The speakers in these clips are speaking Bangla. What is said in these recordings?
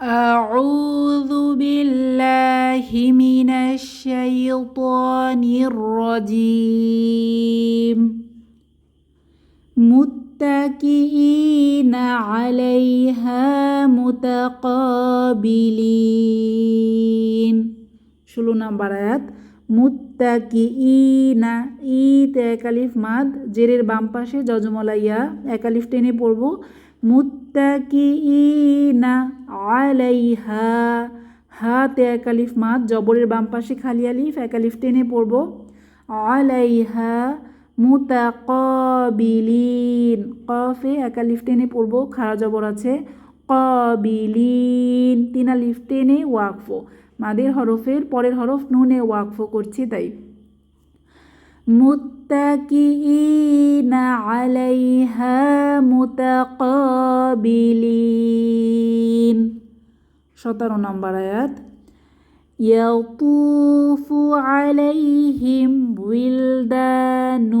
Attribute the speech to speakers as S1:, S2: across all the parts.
S1: أعوذ بالله من الشيطان الرجيم متكئين عليها متقابلين ষোলো নাম্বার আয়াত মুত্তাকিইনা ইতে একালিফ মাদ জেরের বাম পাশে যজমলাইয়া একালিফ টেনে পড়ব মুত্তাকিইনা আলাইহা হাতে একালিফ মাদ জবরের বাম পাশে খালি আলিফ একালিফ টেনে পড়ব। আলাইহা মুতাকাবিলিন। কফে একালিফ টেনে পড়ব খারা জবর আছে। কবিলিন। তিন আলিফ টেনে ওয়াকফো। মাদের হরফের পরের হরফ নুনে ওয়াকফ করছি তাই। মুত্তাকিইনা আলাইহা মুতাকাবিলিন সতেরো নম্বর আয়াত يطوف عليهم ولدان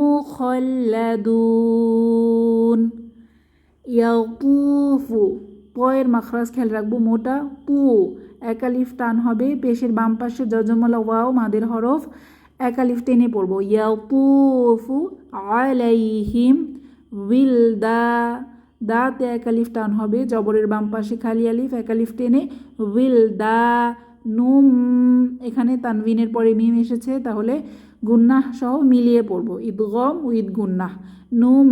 S1: مخلدون يطوف পয়ের মাখরাজ খেয়াল রাখবো মোটা পু একালিফ টান হবে পেশের বাম পাশে যজমলা ওয়াও মাদের হরফ একালিফ টেনে পড়ব। ইয়াতুফু আলাইহিম উইল দা দাতে একালিফ টান হবে, জবরের বাম পাশে খালি আলিফ একালিফ টেনে উইল দা নুম, এখানে তানভিনের পরে মিম এসেছে, তাহলে গুন্নাহ সহ মিলিয়ে পড়ব। ঈদগম উইদ গুন্নাহ। নুম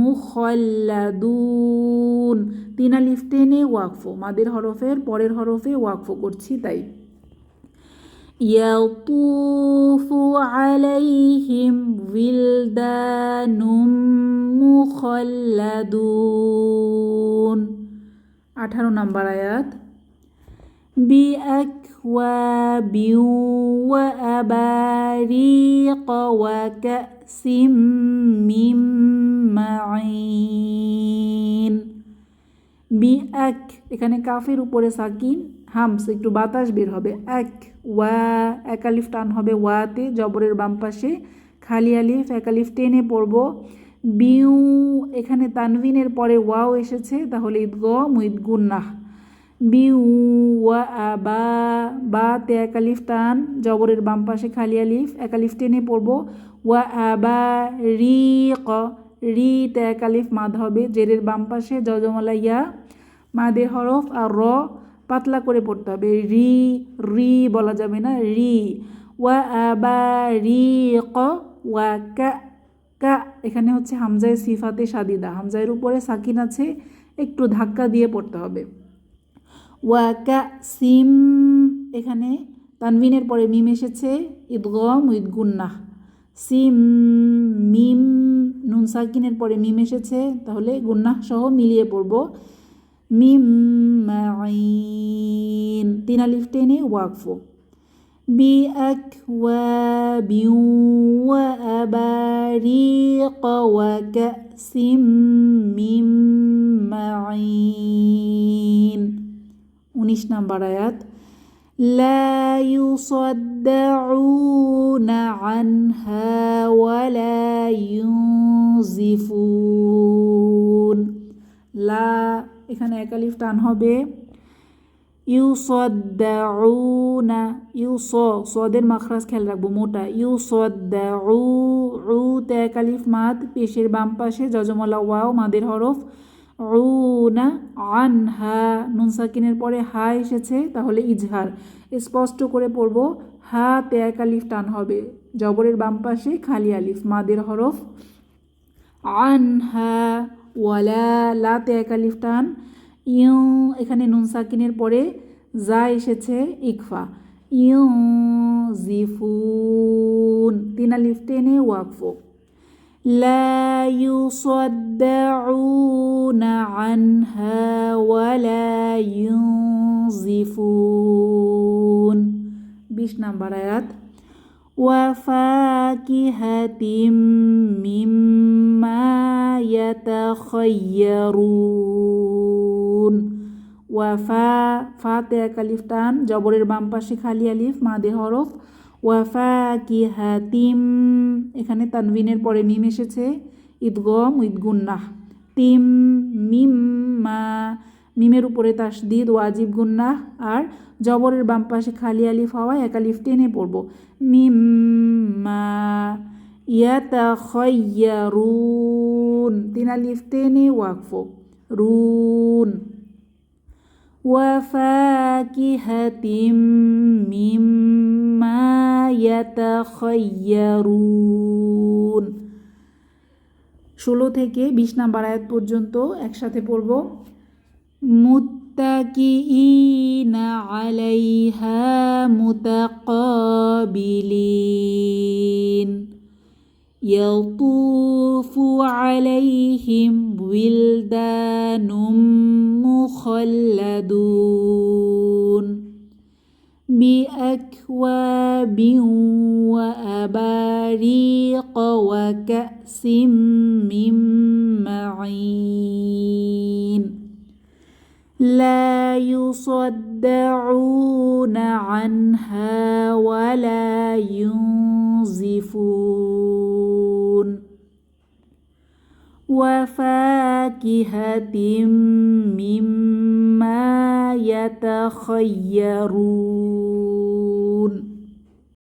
S1: মুখল্লাদুন। তিন আলিফ টেনে ওয়াকফো। মাদের হরফের পরের হরফে ওয়াকফো করছি, তাই। يطوف عليهم ولدان مخلدون আঠারো নম্বর আয়াত بأكواب وأباريق وكأس من معين بأك এখানে কাফের উপরে সাকিন হামস, একটু বাতাস বের হবে। এক, ওয়া একালিফ টান হবে ওয়াতে, জবরের বাম পাশে। খালি আলিফ একালিফ টেনে পড়ব। বিউ, এখানে তানভিনের পরে ওয়াও এসেছে, তাহলে ঈদগম ঈদ গুন্নাহ। বিউ, ওয়া আবা বা বা তে একালিফ টান, জবরের বাম পাশে খালি আলিফ একালিফ টেনে পড়ব। ওয়া আবা রি, ক রি তে একালিফ মাদ হবে, জেরের বাম পাশে জজমলা ইয়া মাদের হরফ আর র। পাতলা করে পড়তে হবে। রি রি বলা যাবে না, রি। ওয়া আবা রি, ক, ওয়া, কা কা। এখানে হচ্ছে হামজায় সিফাতে সাদিদা। হামজায়ের উপরে সাকিন আছে, একটু ধাক্কা দিয়ে পড়তে হবে। ওয়া, কা, সিম, এখানে তানভিনের পরে মিম এসেছে ঈদগম উইদ গুন্নাহ। সিম, মিম, নুন সাকিনের পরে মিম এসেছে, তাহলে গুন্নাহ সহ মিলিয়ে পড়ব। من معين. دينا لفتيني تاني واقفه بأكواب وأباريق وكأس من معين. ونش نمبريات لا يصدعون عنها ولا ينزفون. لا এখানে একালিফ টান হবে। ইউ সদ্দাউনা ইউ স সদের মাখরাজ খেয়াল রাখব, মোটা। ইউ সদ্দাউ উ তে একালিফ মাদ, পেশের বাম পাশে যজমলা ওয়াও, মাদের হরফ না আনহা, নুন সাকিনের পরে হা এসেছে, তাহলে ইজহার। স্পষ্ট করে পড়ব, হা তে একালিফ টান হবে। জবরের বাম পাশে খালি আলিফ, মাদের হরফ আনহা ওয়ালা লাতে একালিফ টান ইউ এখানে নুন সাকিনের পরে যা এসেছে ইকফা ইউ জিফুন তিন আলিফ টেনে ওয়াকফো لا يصدعون عنها ولا ينزفون বিশ নাম্বার আয়াত وفاكهة مما يتخيرون ওয়াফা ফাতে এক আলিফ টান জবরের বাম পাশে খালি আলিফ মাদে হরফ ওয়াফা কি হাতিম এখানে তানভিনের পরে মিম এসেছে ঈদগম ঈদগুন্নাহ তিম মিম মা মিমের উপরে তাসদিদ ওয়াজিব গুন্না আর জবরের বাম পাশে খালি আলিফ হওয়ায় এক আলিফ টেনে পড়ব মিম্মা ইয়াতাখায়্যারুন তিন আলিফ টেনে ওয়াকফ রুন وفاكهة مما يتخيرون ষোলো থেকে বিশ নাম্বার আয়াত পর্যন্ত একসাথে পড়ব متكئين عليها متقابلين. يطوف عليهم ولدان مخلدون. بأكواب وأباريق وكأس من معين. لا يصدعون عنها ولا ينزفون. وفاكهة مما يتخيرون.